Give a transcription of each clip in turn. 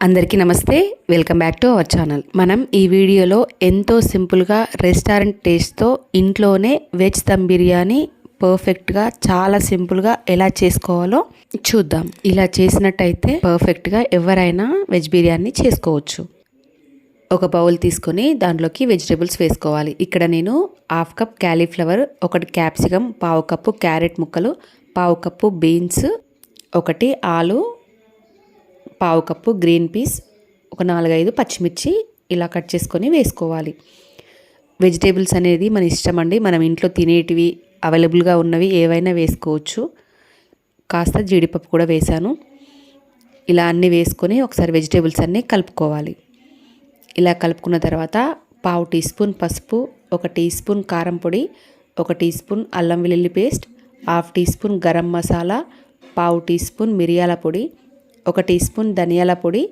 అందరికీ నమస్తే. Welcome back to our channel. మనం ఈ వీడియోలో ఎంతో సింపుల్గా రెస్టారెంట్ టేస్ట్తో ఇంట్లోనే వెజ్ దమ్ బిర్యానీ పర్ఫెక్ట్గా చాలా సింపుల్గా ఎలా చేసుకోవాలో చూద్దాం. ఇలా చేసినట్టయితే పర్ఫెక్ట్గా ఎవరైనా వెజ్ బిర్యానీ చేసుకోవచ్చు. ఒక బౌల్ తీసుకొని దాంట్లోకి వెజిటేబుల్స్ వేసుకోవాలి. ఇక్కడ నేను హాఫ్ కప్ క్యాలీఫ్లవర్ ఒకటి క్యాప్సికమ్ పావు కప్పు క్యారెట్ ముక్కలు పావు కప్పు బీన్స్ ఒకటి ఆలు పావు కప్పు గ్రీన్ పీస్ ఒక నాలుగైదు పచ్చిమిర్చి ఇలా కట్ చేసుకొని వేసుకోవాలి. వెజిటేబుల్స్ అనేది మన ఇష్టం అండి. మనం ఇంట్లో తినేటివి అవైలబుల్గా ఉన్నవి ఏవైనా వేసుకోవచ్చు. కాస్త జీడిపప్పు కూడా వేసాను ఇలా అన్నీ వేసుకొని ఒకసారి వెజిటేబుల్స్ అన్నీ కలుపుకోవాలి. ఇలా కలుపుకున్న తర్వాత పావు టీ స్పూన్ పసుపు ఒక టీ స్పూన్ కారం పొడి ఒక టీ స్పూన్ అల్లం వెల్లుల్లి paste half teaspoon garam masala పావు టీ స్పూన్ మిరియాల పొడి ఒక టీ స్పూన్ ధనియాల పొడి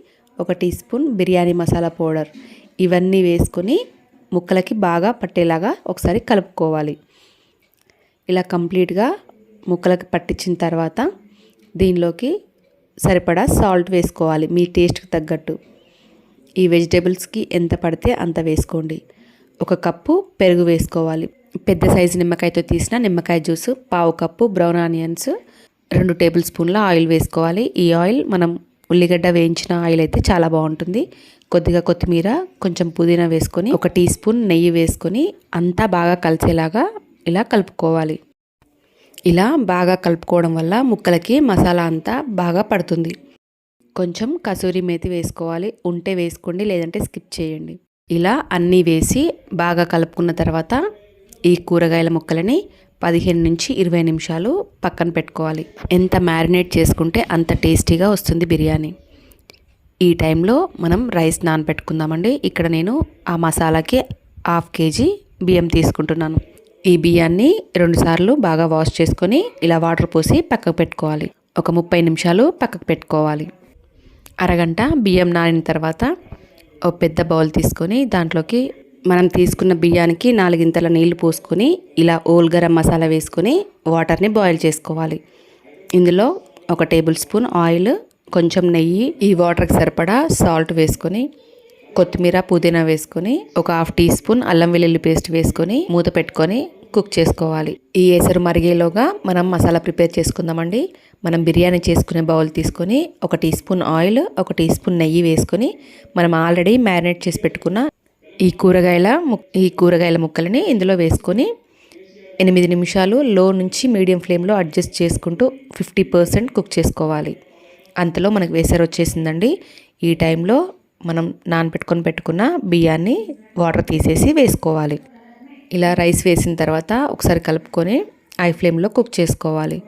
ఒక teaspoon biryani masala powder. ఇవన్నీ వేసుకొని ముక్కలకి బాగా పట్టేలాగా ఒకసారి కలుపుకోవాలి. ఇలా కంప్లీట్గా ముక్కలకి పట్టించిన తర్వాత దీనిలోకి సరిపడా సాల్ట్ వేసుకోవాలి మీ టేస్ట్కి తగ్గట్టు. ఈ వెజిటేబుల్స్కి ఎంత పడితే అంత వేసుకోండి. ఒక కప్పు పెరుగు వేసుకోవాలి. పెద్ద సైజు నిమ్మకాయతో తీసిన నిమ్మకాయ జ్యూస్ పావు కప్పు బ్రౌన్ ఆనియన్స్ రెండు టేబుల్ స్పూన్ల ఆయిల్ వేసుకోవాలి. ఈ ఆయిల్ మనం ఉల్లిగడ్డ వేయించిన ఆయిల్ అయితే చాలా బాగుంటుంది. కొద్దిగా కొత్తిమీర కొంచెం పుదీనా వేసుకొని ఒక టీ స్పూన్ నెయ్యి వేసుకొని అంతా బాగా కలిసేలాగా ఇలా కలుపుకోవాలి. ఇలా బాగా కలుపుకోవడం వల్ల ముక్కలకి మసాలా అంతా బాగా పడుతుంది. కొంచెం కసూరి మేతి వేసుకోవాలి. ఉంటే వేసుకోండి లేదంటే స్కిప్ చేయండి. ఇలా అన్నీ వేసి బాగా కలుపుకున్న తర్వాత ఈ కూరగాయల ముక్కలని పదిహేను నుంచి ఇరవై నిమిషాలు పక్కన పెట్టుకోవాలి. ఎంత మ్యారినేట్ చేసుకుంటే అంత టేస్టీగా వస్తుంది బిర్యానీ. ఈ టైంలో మనం రైస్ నానబెట్టుకుందామండి. ఇక్కడ నేను ఆ మసాలాకి హాఫ్ కేజీ బియ్యం తీసుకుంటున్నాను. ఈ బియ్యాన్ని రెండుసార్లు బాగా వాష్ చేసుకొని ఇలా వాటర్ పోసి పక్కకు పెట్టుకోవాలి. ఒక ముప్పై నిమిషాలు పక్కకు పెట్టుకోవాలి. అరగంట బియ్యం నానిన తర్వాత ఒక పెద్ద బౌల్ తీసుకొని దాంట్లోకి మనం తీసుకున్న బియ్యానికి నాలుగింతల నీళ్ళు పోసుకొని ఇలా ఓల్ గరం మసాలా వేసుకొని వాటర్ని బాయిల్ చేసుకోవాలి. ఇందులో ఒక టేబుల్ స్పూన్ ఆయిల్ కొంచెం నెయ్యి ఈ వాటర్కి సరిపడా సాల్ట్ వేసుకొని కొత్తిమీర పుదీనా వేసుకొని ఒక హాఫ్ టీ స్పూన్ అల్లం వెల్లుల్లి పేస్ట్ వేసుకొని మూత పెట్టుకొని కుక్ చేసుకోవాలి. ఈ ఎసరు మరిగేలోగా మనం మసాలా ప్రిపేర్ చేసుకుందామండి. మనం బిర్యానీ చేసుకునే బౌల్ తీసుకొని ఒక టీ స్పూన్ ఆయిల్ ఒక టీ స్పూన్ నెయ్యి వేసుకొని మనం ఆల్రెడీ మ్యారినేట్ చేసి పెట్టుకున్న ఈ కూరగాయల ఈ కూరగాయల ముక్కలని ఇందులో వేసుకొని ఎనిమిది నిమిషాలు లో నుంచి మీడియం ఫ్లేమ్లో అడ్జస్ట్ చేసుకుంటూ ఫిఫ్టీ పర్సెంట్ కుక్ చేసుకోవాలి. అంతలో మనకు వేసరి వచ్చేసిందండి. ఈ టైంలో మనం నానబెట్టుకొని పెట్టుకున్న బియ్యాన్ని వాటర్ తీసేసి వేసుకోవాలి. ఇలా రైస్ వేసిన తర్వాత ఒకసారి కలుపుకొని ఐ ఫ్లేమ్లో కుక్ చేసుకోవాలి.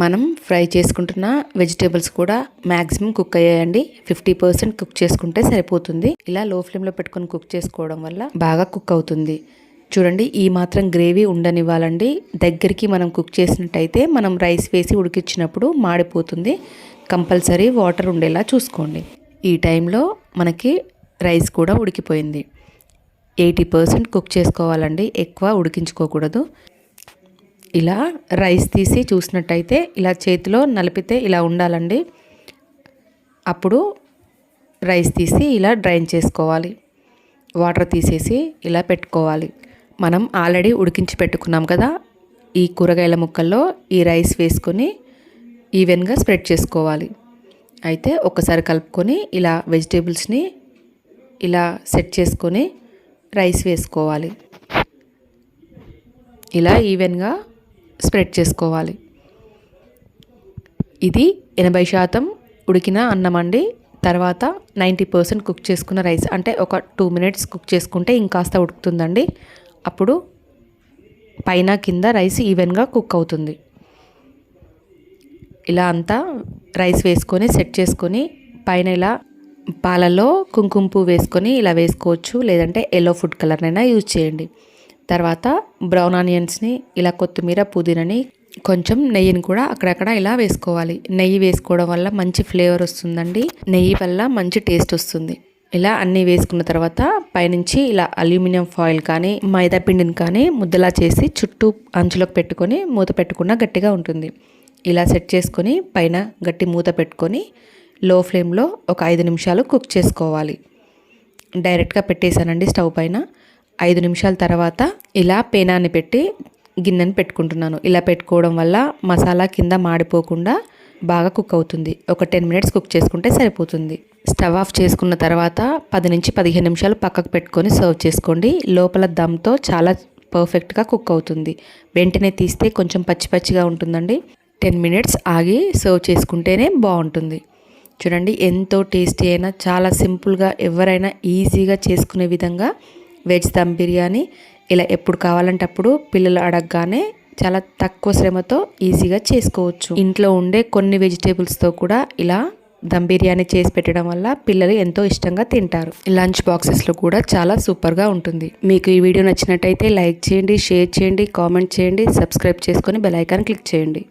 మనం ఫ్రై చేసుకుంటున్న వెజిటేబుల్స్ కూడా మ్యాక్సిమం కుక్ అయ్యాయండి. ఫిఫ్టీ పర్సెంట్ కుక్ చేసుకుంటే సరిపోతుంది. ఇలా లో ఫ్లేమ్లో పెట్టుకొని కుక్ చేసుకోవడం వల్ల బాగా కుక్ అవుతుంది. చూడండి ఈ మాత్రం గ్రేవీ ఉండనివ్వాలండి. దగ్గరికి మనం కుక్ చేసినట్టయితే మనం రైస్ వేసి ఉడికించినప్పుడు మాడిపోతుంది. కంపల్సరీ వాటర్ ఉండేలా చూసుకోండి. ఈ టైంలో మనకి రైస్ కూడా ఉడికిపోయింది. ఎయిటీ పర్సెంట్ కుక్ చేసుకోవాలండి. ఎక్కువ ఉడికించుకోకూడదు. ఇలా రైస్ తీసి చూసినట్టయితే ఇలా చేతిలో నలిపితే ఇలా ఉండాలండి. అప్పుడు రైస్ తీసి ఇలా డ్రైన్ చేసుకోవాలి. వాటర్ తీసేసి ఇలా పెట్టుకోవాలి. మనం ఆల్రెడీ ఉడికించి పెట్టుకున్నాం కదా ఈ కూరగాయల ముక్కల్లో ఈ రైస్ వేసుకొని ఈవెన్గా స్ప్రెడ్ చేసుకోవాలి. అయితే ఒకసారి కలుపుకొని ఇలా వెజిటేబుల్స్ని ఇలా సెట్ చేసుకొని రైస్ వేసుకోవాలి. ఇలా ఈవెన్గా స్ప్రెడ్ చేసుకోవాలి. ఇది ఎనభై శాతం ఉడికిన అన్నం అండి. తర్వాత నైంటీ పర్సెంట్ కుక్ చేసుకున్న రైస్ అంటే ఒక టూ మినిట్స్ కుక్ చేసుకుంటే ఇంకాస్త ఉడుకుతుందండి. అప్పుడు పైన కింద రైస్ ఈవెన్గా కుక్ అవుతుంది. ఇలా అంతా రైస్ వేసుకొని సెట్ చేసుకొని పైన ఇలా పాలలో కుంకుమ పువ్వు వేసుకొని ఇలా వేసుకోవచ్చు. లేదంటే ఎల్లో ఫుడ్ కలర్నైనా యూజ్ చేయండి. తర్వాత బ్రౌన్ ఆనియన్స్ని ఇలా కొత్తిమీర పుదీనని కొంచెం నెయ్యిని కూడా అక్కడక్కడ ఇలా వేసుకోవాలి. నెయ్యి వేసుకోవడం వల్ల మంచి ఫ్లేవర్ వస్తుందండి. నెయ్యి వల్ల మంచి టేస్ట్ వస్తుంది. ఇలా అన్నీ వేసుకున్న తర్వాత పైనుంచి ఇలా అల్యూమినియం ఫాయిల్ కానీ మైదా పిండిని కానీ ముద్దలా చేసి చుట్టూ అంచులోకి పెట్టుకొని మూత పెట్టుకున్న గట్టిగా ఉంటుంది. ఇలా సెట్ చేసుకొని పైన గట్టి మూత పెట్టుకొని లో ఫ్లేమ్లో ఒక ఐదు నిమిషాలు కుక్ చేసుకోవాలి. డైరెక్ట్గా పెట్టేశానండి స్టవ్ పైన. ఐదు నిమిషాల తర్వాత ఇలా పేనాన్ని పెట్టి గిన్నెని పెట్టుకుంటున్నాను. ఇలా పెట్టుకోవడం వల్ల మసాలా కింద మాడిపోకుండా బాగా కుక్ అవుతుంది. ఒక టెన్ మినిట్స్ కుక్ చేసుకుంటే సరిపోతుంది. స్టవ్ ఆఫ్ చేసుకున్న తర్వాత పది నుంచి పదిహేను నిమిషాలు పక్కకు పెట్టుకొని సర్వ్ చేసుకోండి. లోపల దమ్తో చాలా పర్ఫెక్ట్గా కుక్ అవుతుంది. వెంటనే తీస్తే కొంచెం పచ్చి పచ్చిగా ఉంటుందండి. టెన్ మినిట్స్ ఆగి సర్వ్ చేసుకుంటేనే బాగుంటుంది. చూడండి ఎంతో టేస్టీ అయినా చాలా సింపుల్గా ఎవరైనా ఈజీగా చేసుకునే విధంగా వెజ్ దమ్ బిర్యానీ ఇలా ఎప్పుడు కావాలంటే అప్పుడు పిల్లలు అడగగానే చాలా తక్కువ శ్రమతో ఈజీగా చేసుకోవచ్చు. ఇంట్లో ఉండే కొన్ని వెజిటేబుల్స్తో కూడా ఇలా దమ్ బిర్యానీ చేసి పెట్టడం వల్ల పిల్లలు ఎంతో ఇష్టంగా తింటారు. లంచ్ బాక్సెస్లో కూడా చాలా సూపర్గా ఉంటుంది. మీకు ఈ వీడియో నచ్చినట్టయితే లైక్ చేయండి షేర్ చేయండి కామెంట్ చేయండి సబ్స్క్రైబ్ చేసుకొని బెల్ ఐకాన్ క్లిక్ చేయండి.